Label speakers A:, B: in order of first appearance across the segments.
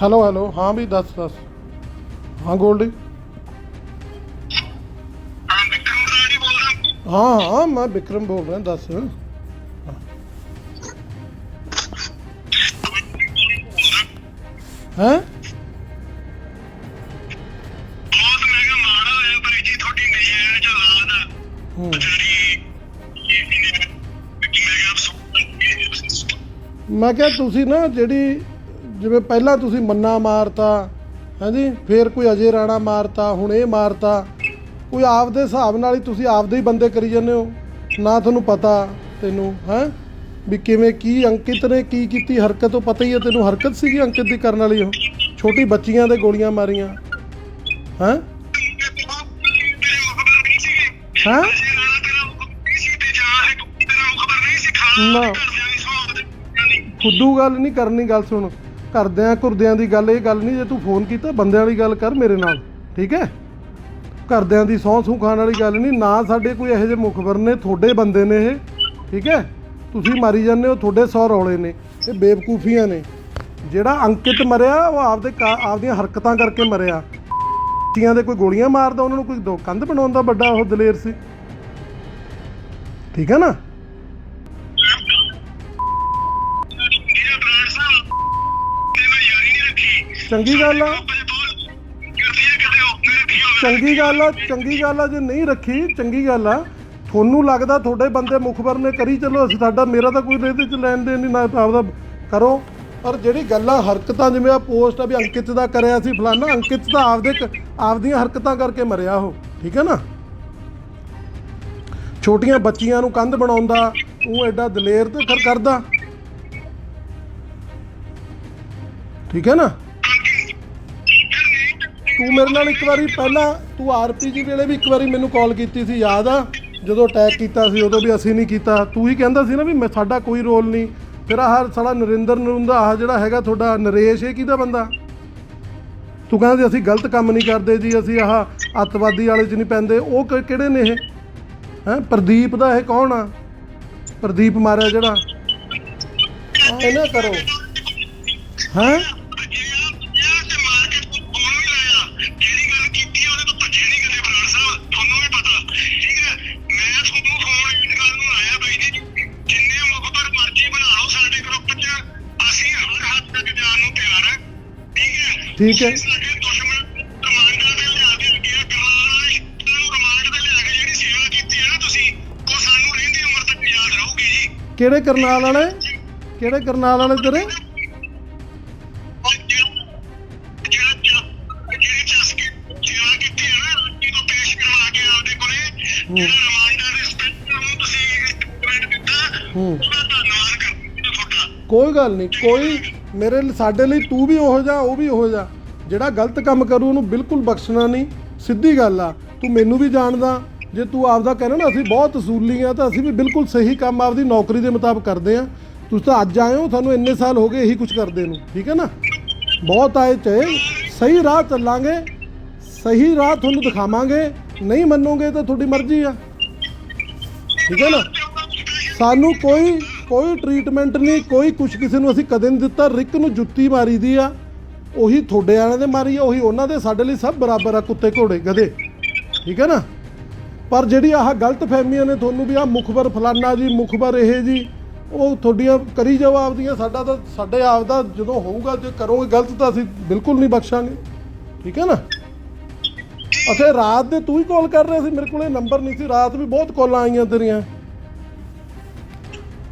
A: Hello hello ਹਾਂ ਵੀ ਦੱਸ ਦੱਸ ਹਾਂ ਗੋਲਡੀ
B: ਹਾਂ ਵਿਕਰਮ ਰਾਣੀ ਬੋਲਦਾ
A: ਹਾਂ ਹਾਂ ਮੈਂ ਵਿਕਰਮ ਬੋਲ ਰਿਹਾ ਦੱਸ ਹੈ
B: ਮੈਂ ਕਿਹਾ
A: ਤੁਸੀਂ ਨਾ ਜਿਹੜੀ ਜਿਵੇਂ ਪਹਿਲਾਂ ਤੁਸੀਂ ਮੰਨਾ ਮਾਰਤਾ, ਹਾਂਜੀ? ਫੇਰ ਕੋਈ ਅਜੇ ਰਾਣਾ ਮਾਰਤਾ, ਹੁਣ ਇਹ ਮਾਰਤਾ। ਕੋਈ ਆਪਦੇ ਹਿਸਾਬ ਨਾਲ ਹੀ ਤੁਸੀਂ ਆਪਦੇ ਹੀ ਬੰਦੇ ਕਰੀ ਜਾਂਦੇ ਹੋ। ਨਾ ਤੁਹਾਨੂੰ ਪਤਾ ਤੈਨੂੰ, ਹੈ? ਵੀ ਕਿਵੇਂ ਕੀ ਅੰਕਿਤ ਨੇ ਕੀ ਕੀਤੀ, ਹਰਕਤ ਉਹ ਪਤਾ ਹੀ ਹੈ ਤੈਨੂੰ, ਹਰਕਤ ਸੀਗੀ ਅੰਕਿਤ ਦੀ ਕਰਨ ਵਾਲੀ ਉਹ। ਛੋਟੀ ਬੱਚੀਆਂ ਦੇ ਗੋਲੀਆਂ ਮਾਰੀਆਂ। ਹੈ? ਹੈਂ? ਨਾ। ਫੁੱਦੂ ਗੱਲ ਨਹੀਂ ਕਰਨੀ, ਗੱਲ ਸੁਣ। ਘਰਦਿਆਂ ਘੁਰਦਿਆਂ ਦੀ ਗੱਲ, ਇਹ ਗੱਲ ਨਹੀਂ ਜੇ ਤੂੰ ਫੋਨ ਕੀਤਾ, ਬੰਦਿਆਂ ਵਾਲੀ ਗੱਲ ਕਰ ਮੇਰੇ ਨਾਲ, ਠੀਕ ਹੈ? ਘਰਦਿਆਂ ਦੀ ਸਹੁੰ ਸੂੰ ਖਾਣ ਵਾਲੀ ਗੱਲ ਨਹੀਂ, ਨਾ ਸਾਡੇ ਕੋਈ ਇਹੋ ਜਿਹੇ ਮੁਖਬਰ ਨੇ, ਤੁਹਾਡੇ ਬੰਦੇ ਨੇ ਇਹ, ਠੀਕ ਹੈ? ਤੁਸੀਂ ਮਾਰੀ ਜਾਂਦੇ ਹੋ, ਤੁਹਾਡੇ ਸੌ ਰੌਲੇ ਨੇ, ਇਹ ਬੇਵਕੂਫੀਆਂ ਨੇ। ਜਿਹੜਾ ਅੰਕਿਤ ਮਰਿਆ, ਉਹ ਆਪਦੇ ਕਾ- ਆਪਦੀਆਂ ਹਰਕਤਾਂ ਕਰਕੇ ਮਰਿਆ। ਤੀਆਂ ਦੇ ਕੋਈ ਗੋਲੀਆਂ ਮਾਰਦਾ, ਉਹਨਾਂ ਨੂੰ ਕੋਈ ਦੋ ਕੰਧ ਬਣਾਉਂਦਾ ਵੱਡਾ ਉਹ ਦਲੇਰ ਸੀ। ਠੀਕ ਹੈ ਨਾ? ਚੰਗੀ ਗੱਲ ਆ। ਚੰਗੀ ਗੱਲ ਆ, ਚੰਗੀ ਗੱਲ ਆ, ਜੇ ਨਹੀਂ ਰੱਖੀ, ਚੰਗੀ ਗੱਲ ਆ। ਤੁਹਾਨੂੰ ਲੱਗਦਾ ਤੁਹਾਡੇ ਬੰਦੇ ਮੁਖਬਰ ਨੇ ਕਰੀ, ਚਲੋ ਅਸੀਂ ਸਾਡਾ ਮੇਰਾ ਤਾਂ ਕੋਈ ਇਹਦੇ ਚ ਲੈਣ ਦੇਣ ਨਹੀਂ, ਨਾ ਆਪਦਾ ਕਰੋ। ਪਰ ਜਿਹੜੀ ਗੱਲਾਂ ਹਰਕਤਾਂ ਜਿਵੇਂ ਆ, ਪੋਸਟ ਆ ਵੀ ਅੰਕਿਤ ਦਾ ਕਰਿਆ ਸੀ, ਫਲਾਨਾ ਅੰਕਿਤ ਤਾਂ ਆਪਦੇ ਆਪਦੀਆਂ ਹਰਕਤਾਂ ਕਰਕੇ ਮਰਿਆ ਉਹ, ਠੀਕ ਹੈ ਨਾ? ਛੋਟੀਆਂ ਬੱਚੀਆਂ ਨੂੰ ਕੰਧ ਬਣਾਉਂਦਾ, ਉਹ ਐਡਾ ਦਲੇਰ ਤੇ ਫਿਰ ਕਰਦਾ। ਠੀਕ ਹੈ ਨਾ? ਤੂੰ ਮੇਰੇ ਨਾਲ ਇੱਕ ਵਾਰੀ ਪਹਿਲਾਂ ਤੂੰ ਆਰਪੀਜੀ ਵੇਲੇ ਵੀ ਇੱਕ ਵਾਰੀ ਮੈਨੂੰ ਕਾਲ ਕੀਤੀ ਸੀ, ਯਾਦ ਆ? ਜਦੋਂ ਅਟੈਕ ਕੀਤਾ ਸੀ, ਉਦੋਂ ਵੀ ਅਸੀਂ ਨਹੀਂ ਕੀਤਾ। ਤੂੰ ਹੀ ਕਹਿੰਦਾ ਸੀ ਨਾ ਵੀ ਮੈਂ ਸਾਡਾ ਕੋਈ ਰੋਲ ਨਹੀਂ। ਫਿਰ ਆਹ ਸਾਲਾ ਨਰਿੰਦਰ ਨਰੁੰਦਾ, ਆਹ ਜਿਹੜਾ ਹੈਗਾ ਤੁਹਾਡਾ ਨਰੇਸ਼, ਇਹ ਕਿਹਦਾ ਬੰਦਾ? ਤੂੰ ਕਹਿੰਦਾ ਸੀ ਅਸੀਂ ਗਲਤ ਕੰਮ ਨਹੀਂ ਕਰਦੇ ਜੀ, ਅਸੀਂ ਆਹ ਅੱਤਵਾਦੀ ਵਾਲੇ 'ਚ ਨਹੀਂ ਪੈਂਦੇ। ਉਹ ਕਿ- ਕਿਹੜੇ ਨੇ ਇਹ? ਹੈ? ਪ੍ਰਦੀਪ ਦਾ ਇਹ ਕੌਣ ਆ? ਪ੍ਰਦੀਪ ਮਾਰਿਆ ਜਿਹੜਾ? ਆਹ ਇਹ ਨਾ ਕਰੋ। ਹੈ? ਠੀਕ ਹੈ। ਕਿਹੜੇ ਕਰਨਾਲ ਵਾਲੇ? ਕਿਹੜੇ ਕਰਨਾਲ ਵਾਲੇ ਤੇਰੇ? ਹੂੰ ਕੋਈ ਗੱਲ ਨਹੀਂ ਕੋਈ ਮੇਰੇ ਸਾਡੇ ਲਈ ਤੂੰ ਵੀ ਉਹੋ ਜਾ ਉਹ ਵੀ ਉਹੋ ਜਾ ਜਿਹੜਾ ਗਲਤ ਕੰਮ ਕਰੂ, ਉਹਨੂੰ ਬਿਲਕੁਲ ਬਖਸ਼ਣਾ ਨਹੀਂ। ਸਿੱਧੀ ਗੱਲ ਆ, ਤੂੰ ਮੈਨੂੰ ਵੀ ਜਾਣਦਾ। ਜੇ ਤੂੰ ਆਪਦਾ ਕਹਿਣਾ ਨਾ, ਅਸੀਂ ਬਹੁਤ ਅਸੂਲੀ ਆ, ਤਾਂ ਅਸੀਂ ਵੀ ਬਿਲਕੁਲ ਸਹੀ ਕੰਮ ਆਪਦੀ ਨੌਕਰੀ ਦੇ ਮੁਤਾਬਕ ਕਰਦੇ ਆ। ਤੁਸੀਂ ਤਾਂ ਅੱਜ ਆਏ ਹੋ, ਤੁਹਾਨੂੰ ਇੰਨੇ ਸਾਲ ਹੋ ਗਏ ਇਹੀ ਕੁਝ ਕਰਦੇ ਨੂੰ, ਠੀਕ ਹੈ ਨਾ? ਬਹੁਤ ਆਏ ਚਾਹੇ ਸਹੀ ਰਾਹ ਚੱਲਾਂਗੇ, ਸਹੀ ਰਾਹ ਤੁਹਾਨੂੰ ਦਿਖਾਵਾਂਗੇ। ਨਹੀਂ ਮੰਨੋਗੇ ਤਾਂ ਤੁਹਾਡੀ ਮਰਜ਼ੀ ਆ। ਠੀਕ ਹੈ ਨਾ? ਸਾਨੂੰ ਕੋਈ ਕੋਈ ਟ੍ਰੀਟਮੈਂਟ ਨਹੀਂ, ਕੋਈ ਕੁਛ ਕਿਸੇ ਨੂੰ ਅਸੀਂ ਕਦੇ ਨਹੀਂ ਦਿੱਤਾ। ਰਿਕ ਨੂੰ ਜੁੱਤੀ ਮਾਰੀ ਦੀ ਆ। ਉਹੀ ਤੁਹਾਡੇ ਵਾਲਿਆਂ ਦੇ ਮਾਰੀ ਆ, ਉਹੀ ਉਹਨਾਂ ਦੇ ਸਾਡੇ ਲਈ ਸਭ ਬਰਾਬਰ ਆ ਕੁੱਤੇ ਘੋੜੇ, ਗਧੇ। ਠੀਕ ਹੈ ਨਾ? ਪਰ ਜਿਹੜੀ ਆਹ ਗਲਤ ਫਹਿਮੀਆਂ ਨੇ ਤੁਹਾਨੂੰ ਵੀ ਆ ਮੁਖਬਰ ਫਲਾਨਾ ਜੀ, ਮੁਖਬਰ ਇਹ ਜੀ, ਉਹ ਤੁਹਾਡੀਆਂ ਕਰੀ ਜਾਓ ਆਪਦੀਆਂ, ਸਾਡਾ ਤਾਂ, ਸਾਡੇ ਆਪ ਦਾ ਜਦੋਂ ਹੋਊਗਾ, ਜੇ ਕਰੋਗੇ ਗਲਤ ਤਾਂ ਅਸੀਂ ਬਿਲਕੁਲ ਨਹੀਂ ਬਖਸ਼ਾਂਗੇ। ਠੀਕ ਹੈ ਨਾ? ਅੱਛਾ ਰਾਤ ਦੇ ਤੂੰ ਹੀ ਕਾਲ ਕਰ ਰਿਹਾ ਸੀ, ਮੇਰੇ ਕੋਲੇ ਨੰਬਰ ਨਹੀਂ ਸੀ, ਰਾਤ ਵੀ ਬਹੁਤ ਕਾਲਾਂ ਆਈਆਂ ਤੇਰੀਆਂ।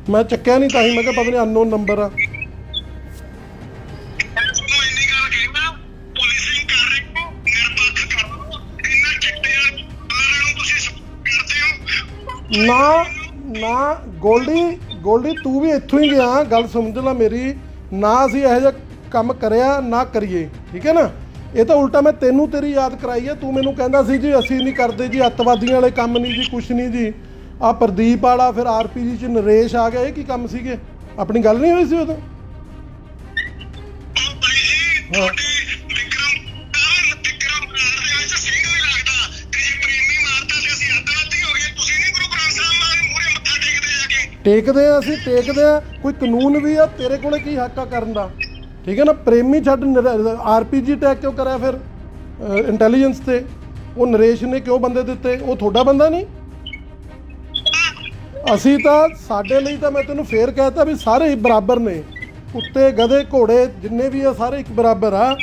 A: ਮੈਂ ਚੱਕਿਆ ਨਹੀਂ ਤਾਂ ਹੀ ਮੈਂ ਕਿਹਾ ਪਤਾ ਨਹੀਂ ਅਨਨੋਨ ਨੰਬਰ ਆ। ਨਾ ਨਾ ਗੋਲਡੀ ਗੋਲਡੀ ਤੂੰ ਵੀ ਇੱਥੋਂ ਹੀ ਗਿਆ ਗੱਲ ਸਮਝ ਲੈ ਮੇਰੀ ਨਾ ਅਸੀਂ ਇਹੋ ਜਿਹਾ ਕੰਮ ਕਰਿਆ ਨਾ ਕਰੀਏ ਠੀਕ ਹੈ ਨਾ? ਇਹ ਤਾਂ ਉਲਟਾ ਮੈਂ ਤੈਨੂੰ ਤੇਰੀ ਯਾਦ ਕਰਾਈ ਹੈ ਤੂੰ ਮੈਨੂੰ ਕਹਿੰਦਾ ਸੀ ਜੀ ਅਸੀਂ ਨਹੀਂ ਕਰਦੇ ਜੀ ਅੱਤਵਾਦੀਆਂ ਵਾਲੇ ਕੰਮ ਨਹੀਂ ਜੀ ਕੁਛ ਨਹੀਂ ਜੀ। ਆ ਪ੍ਰਦੀਪ ਵਾਲਾ ਫਿਰ ਆਰਪੀਜੀ ਚ ਨਰੇਸ਼ ਆ ਗਿਆ ਇਹ ਕੀ ਕੰਮ ਸੀਗੇ? ਆਪਣੀ ਗੱਲ ਨਹੀਂ ਹੋਈ ਸੀ ਉਦੋਂ? ਹਾਂ। ਟੇਕਦੇ ਆ ਅਸੀਂ ਟੇਕਦੇ ਆ। ਕੋਈ ਕਾਨੂੰਨ ਵੀ ਆ ਤੇਰੇ ਕੋਲੇ ਕੀ ਹੱਕ ਆ ਕਰਨ ਦਾ? ਠੀਕ ਹੈ ਨਾ ਪ੍ਰੇਮੀ ਛੱਡ ਆਰਪੀਜੀ ਅਟੈਕ ਕਿਉਂ ਕਰਿਆ ਫਿਰ? ਇੰਟੈਲੀਜੈਂਸ ਤੇ। ਉਹ ਨਰੇਸ਼ ਨੇ ਕਿਉਂ ਬੰਦੇ ਦਿੱਤੇ? ਉਹ ਤੁਹਾਡਾ ਬੰਦਾ ਨਹੀਂ? ਅਸੀਂ ਤਾਂ ਸਾਡੇ ਲਈ ਤਾਂ ਮੈਂ ਤੈਨੂੰ ਫੇਰ ਕਹਿਤਾ ਵੀ ਸਾਰੇ ਹੀ ਬਰਾਬਰ ਨੇ। ਕੁੱਤੇ, ਗਧੇ, ਘੋੜੇ, ਜਿੰਨੇ ਵੀ ਆ, ਸਾਰੇ ਇੱਕ ਬਰਾਬਰ ਆ।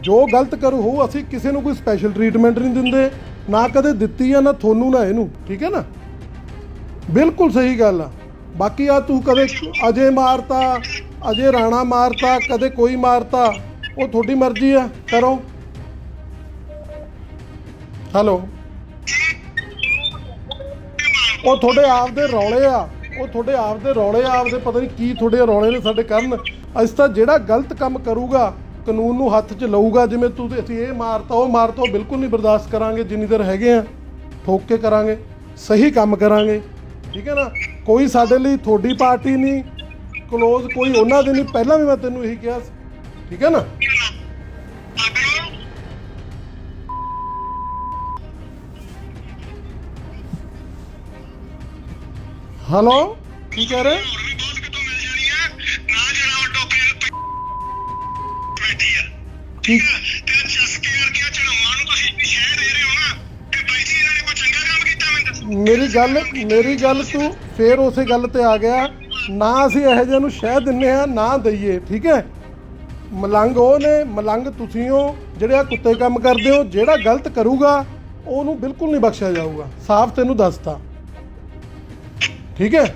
A: ਜੋ ਗਲਤ ਕਰੂ ਹੋ ਅਸੀਂ ਕਿਸੇ ਨੂੰ ਕੋਈ ਸਪੈਸ਼ਲ ਟ੍ਰੀਟਮੈਂਟ ਨਹੀਂ ਦਿੰਦੇ, ਨਾ ਕਦੇ ਦਿੱਤੀ ਆ, ਨਾ ਤੁਹਾਨੂੰ, ਨਾ ਇਹਨੂੰ। ਠੀਕ ਹੈ ਨਾ? ਬਿਲਕੁਲ ਸਹੀ ਗੱਲ ਆ। ਬਾਕੀ ਆ ਤੂੰ ਕਦੇ ਅਜੇ ਮਾਰਤਾ, ਅਜੇ ਰਾਣਾ ਮਾਰਤਾ, ਕਦੇ ਕੋਈ ਮਾਰਤਾ, ਉਹ ਤੁਹਾਡੀ ਮਰਜ਼ੀ ਆ। ਕਰੋ। ਹੈਲੋ। ਉਹ ਤੁਹਾਡੇ ਆਪ ਦੇ ਰੌਲੇ ਆ। ਉਹ ਤੁਹਾਡੇ ਆਪ ਦੇ ਰੌਲੇ ਆ, ਆਪਦੇ ਪਤਾ ਨਹੀਂ ਕੀ ਤੁਹਾਡੇ ਰੌਲੇ ਨੇ ਸਾਡੇ ਕਰਨ ਅਸੀਂ ਤਾਂ ਜਿਹੜਾ ਗਲਤ ਕੰਮ ਕਰੂਗਾ, ਕਾਨੂੰਨ ਨੂੰ ਹੱਥ 'ਚ ਲਊਗਾ, ਜਿਵੇਂ ਤੂੰ ਤੇ ਅਸੀਂ ਇਹ ਮਾਰਤਾ, ਉਹ ਮਾਰਤਾ, ਉਹ ਬਿਲਕੁਲ ਨਹੀਂ ਬਰਦਾਸ਼ਤ ਕਰਾਂਗੇ, ਜਿੰਨੀ ਦੇਰ ਹੈਗੇ ਆ। ਠੋਕ ਕੇ ਕਰਾਂਗੇ, ਸਹੀ ਕੰਮ ਕਰਾਂਗੇ। ਠੀਕ ਹੈ ਨਾ? ਕੋਈ ਸਾਡੇ ਲਈ ਤੁਹਾਡੀ ਪਾਰਟੀ ਨਹੀਂ ਕਲੋਜ਼ ਕੋਈ ਉਹਨਾਂ ਦੇ ਨਹੀਂ। ਪਹਿਲਾਂ ਵੀ ਮੈਂ ਤੈਨੂੰ ਇਹੀ ਕਿਹਾ ਸੀ। ਠੀਕ ਹੈ ਨਾ? ਹੈਲੋ ਕੀ ਕਹਿ ਰਹੇ?
B: ਹੋਰ ਵੀ ਬਹੁਤ ਕਿਤੋਂ ਮਿਲ ਜਾਣੀ ਹੈ ਨਾ ਜਿਹੜਾ ਉਹ ਟੋਪੀ ਬੈਠੀ ਆ।
A: ਕੀ
B: ਤੇ ਚਸਕੇ ਵਰਗੀਆਂ ਚੜਾਵਾਂ ਨੂੰ ਤੁਸੀਂ ਸ਼ਹਿ ਦੇ ਰਹੇ ਹੋ ਨਾ ਕਿ ਬਾਈ ਜੀ ਇਹਨਾਂ ਨੇ ਕੋਈ ਚੰਗਾ ਕੰਮ ਕੀਤਾ ਮੈਨੂੰ ਦੱਸੋ?
A: ਮੇਰੀ ਗੱਲ ਮੇਰੀ ਗੱਲ ਤੂੰ ਫੇਰ ਉਸੇ ਗੱਲ ਤੇ ਆ ਗਿਆ। ਨਾ ਅਸੀਂ ਇਹੋ ਜਿਹੇ ਨੂੰ ਸ਼ਹਿ ਦਿੰਨੇ ਆ ਨਾ ਦਈਏ ਠੀਕ ਹੈ? ਮਲੰਗ ਉਹ ਨੇ ਮਲੰਗ ਤੁਸੀਂ ਹੋ ਜਿਹੜੇ ਆ ਕੁੱਤੇ ਕੰਮ ਕਰਦੇ ਹੋ ਜਿਹੜਾ ਗਲਤ ਕਰੂਗਾ ਉਹਨੂੰ ਬਿਲਕੁਲ ਨਹੀਂ ਬਖਸ਼ਿਆ ਜਾਊਗਾ। ਸਾਫ਼ ਤੈਨੂੰ ਦੱਸਤਾ। ਠੀਕ ਹੈ?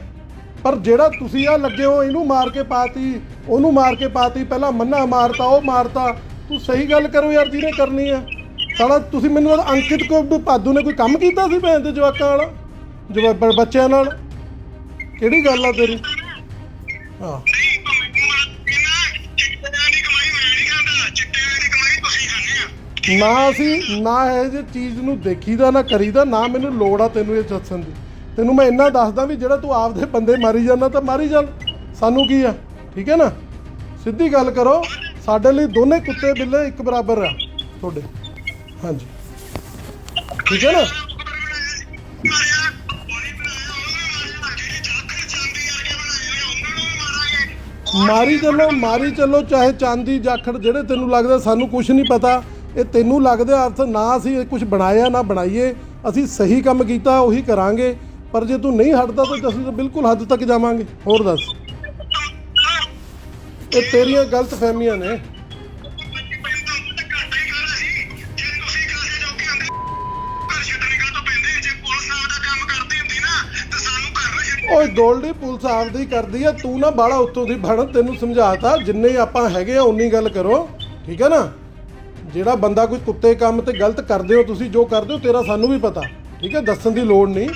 A: ਪਰ ਜਿਹੜਾ ਤੁਸੀਂ ਆ ਲੱਗੇ ਹੋ ਇਹਨੂੰ ਮਾਰ ਕੇ ਪਾਤੀ ਉਹਨੂੰ ਮਾਰ ਕੇ ਪਾਤੀ ਪਹਿਲਾਂ ਮੰਨਾ ਮਾਰਤਾ ਉਹ ਮਾਰਤਾ। ਤੂੰ ਸਹੀ ਗੱਲ ਕਰੋ ਯਾਰ ਜਿਹਨੇ ਕਰਨੀ ਹੈ। ਸਾਲਾ ਤੁਸੀਂ ਮੈਨੂੰ ਲੱਗਦਾ ਅੰਕਿਤ ਕੋ ਭਾਦੂ ਨੇ ਕੋਈ ਕੰਮ ਕੀਤਾ ਸੀ ਭੈਣ ਦੇ ਜਵਾਕਾਂ ਵਾਲਾ ਜਵਾਬ ਬੱਚਿਆਂ ਨਾਲ? ਕਿਹੜੀ ਗੱਲ ਆ ਤੇਰੀ? ਹਾਂ। ਨਾ ਅਸੀਂ ਨਾ ਇਹ ਜੇ ਚੀਜ਼ ਨੂੰ ਦੇਖੀਦਾ ਨਾ ਕਰੀਦਾ ਨਾ ਮੈਨੂੰ ਲੋੜ ਆ ਤੈਨੂੰ ਇਹ ਦੱਸਣ ਦੀ। ਤੈਨੂੰ ਮੈਂ ਇੰਨਾ ਦੱਸਦਾ ਵੀ ਜਿਹੜਾ ਤੂੰ ਆਪਦੇ ਬੰਦੇ ਮਾਰੀ ਜਾਂਦਾ ਤਾਂ ਮਾਰੀ ਜਾਣ ਸਾਨੂੰ ਕੀ ਆ? ਠੀਕ ਹੈ ਨਾ? ਸਿੱਧੀ ਗੱਲ ਕਰੋ, ਸਾਡੇ ਲਈ ਦੋਨੇ ਕੁੱਤੇ ਬਿੱਲੇ ਇੱਕ ਬਰਾਬਰ ਆ, ਤੁਹਾਡੇ। ਹਾਂਜੀ। ਠੀਕ ਹੈ ਨਾ? ਮਾਰੀ ਚੱਲੋ ਮਾਰੀ ਚੱਲੋ, ਚਾਹੇ ਚਾਂਦੀ, ਜਾਖੜ, ਜਿਹੜੇ ਤੈਨੂੰ ਲੱਗਦਾ ਸਾਨੂੰ ਕੁਝ ਨਹੀਂ ਪਤਾ। ਇਹ ਤੈਨੂੰ ਲੱਗਦਾ ਅਰਥ, ਨਾ ਅਸੀਂ ਕੁਝ ਬਣਾਇਆ, ਨਾ ਬਣਾਈਏ। ਅਸੀਂ ਸਹੀ ਕੰਮ ਕੀਤਾ, ਉਹੀ ਕਰਾਂਗੇ। ਪਰ ਜੇ ਤੂੰ ਨਹੀਂ ਹਟਦਾ ਤਾਂ ਅਸੀਂ ਤਾਂ ਬਿਲਕੁਲ ਹੱਦ ਤੱਕ ਜਾਵਾਂਗੇ। ਹੋਰ ਦੱਸ। ਇਹ ਤੇਰੀਆਂ ਗਲਤ ਫਹਿਮੀਆਂ ਨੇ। ਓਏ ਗੋਲਡੀ ਪੁਲਿਸ ਆਪਦੀ ਕਰਦੀ ਆ। ਤੂੰ ਨਾ ਬਾਲਾ ਉੱਤੋਂ ਦੀ ਬਣ। ਤੈਨੂੰ ਸਮਝਾਤਾ, ਜਿੰਨੇ ਆਪਾਂ ਹੈਗੇ ਆ ਉਨੀ ਗੱਲ ਕਰੋ। ਠੀਕ ਹੈ ਨਾ? ਜਿਹੜਾ ਬੰਦਾ ਕੋਈ ਕੁੱਤੇ ਕੰਮ ਤੇ ਗਲਤ ਕਰਦੇ ਹੋ ਤੁਸੀਂ, ਜੋ ਕਰਦੇ ਹੋ, ਤੇਰਾ ਸਾਨੂੰ ਵੀ ਪਤਾ। ਠੀਕ ਹੈ ਦੱਸਣ ਦੀ ਲੋੜ ਨਹੀਂ।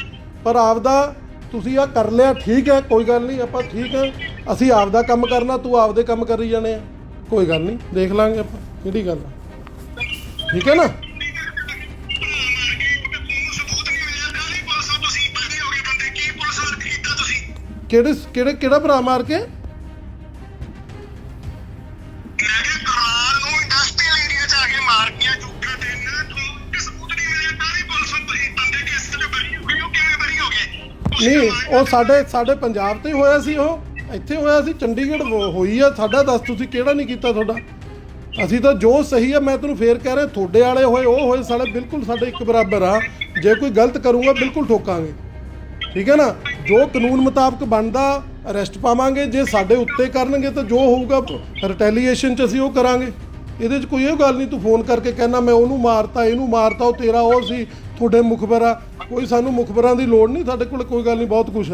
A: ਪਰ ਆਪਦਾ ਤੁਸੀਂ ਆ ਕਰ ਲਿਆ, ਠੀਕ ਹੈ, ਕੋਈ ਗੱਲ ਨਹੀਂ, ਆਪਾਂ ਠੀਕ ਹੈ। ਅਸੀਂ ਆਪਦਾ ਕੰਮ ਕਰਨਾ, ਤੂੰ ਆਪਦੇ ਕੰਮ ਕਰੀ ਜਾਣੇ ਆ। ਕੋਈ ਗੱਲ ਨਹੀਂ, ਦੇਖ ਲਾਂਗੇ ਆਪਾਂ, ਕਿਹੜੀ ਗੱਲ ਆ। ਠੀਕ ਹੈ ਨਾ? ਕਿਹੜੇ ਕਿਹੜੇ, ਕਿਹੜਾ ਭਰਾ ਮਾਰ ਕੇ ਨਹੀਂ, ਉਹ ਸਾਡੇ ਸਾਡੇ ਪੰਜਾਬ ਤੇ ਹੋਇਆ ਸੀ ਉਹ। ਇੱਥੇ ਹੋਇਆ ਸੀ, ਚੰਡੀਗੜ੍ਹ ਹੋ- ਹੋਈ ਆ। ਸਾਡਾ ਦੱਸ, ਤੁਸੀਂ ਕਿਹੜਾ ਨਹੀਂ ਕੀਤਾ ਤੁਹਾਡਾ? ਅਸੀਂ ਤਾਂ ਜੋ ਸਹੀ ਆ, ਮੈਂ ਤੈਨੂੰ ਫੇਰ ਕਹਿ ਰਿਹਾ, ਤੁਹਾਡੇ ਵਾਲੇ ਹੋਏ, ਉਹ ਹੋਏ ਸਾਲੇ ਬਿਲਕੁਲ ਸਾਡੇ ਇੱਕ ਬਰਾਬਰ ਆ। ਜੇ ਕੋਈ ਗਲਤ ਕਰੂੰਗਾ, ਬਿਲਕੁਲ ਠੋਕਾਂਗੇ। ਠੀਕ ਹੈ ਨਾ? ਜੋ ਕਾਨੂੰਨ ਮੁਤਾਬਕ ਬਣਦਾ ਅਰੈਸਟ ਪਾਵਾਂਗੇ। ਜੇ ਸਾਡੇ ਉੱਤੇ ਕਰਨਗੇ, ਤਾਂ ਜੋ ਹੋਊਗਾ ਰਿਟੈਲੀਏਸ਼ਨ ਚ ਅਸੀਂ ਉਹ ਕਰਾਂਗੇ। ਇਹਦੇ 'ਚ ਕੋਈ ਇਹ ਗੱਲ ਨਹੀਂ ਤੂੰ ਫੋਨ ਕਰਕੇ ਕਹਿਣਾ, ਮੈਂ ਉਹਨੂੰ ਮਾਰਤਾ, ਇਹਨੂੰ ਮਾਰਤਾ, ਉਹ ਤੇਰਾ, ਉਹ ਸੀ, ਤੁਹਾਡੇ ਮੁਖਬਰ। ਕੋਈ ਸਾਨੂੰ ਮੁਖਬਰਾਂ ਦੀ ਲੋੜ ਨਹੀਂ, ਸਾਡੇ ਕੋਲ ਕੋਈ ਗੱਲ ਨਹੀਂ, ਬਹੁਤ ਕੁਝ ਹੈ।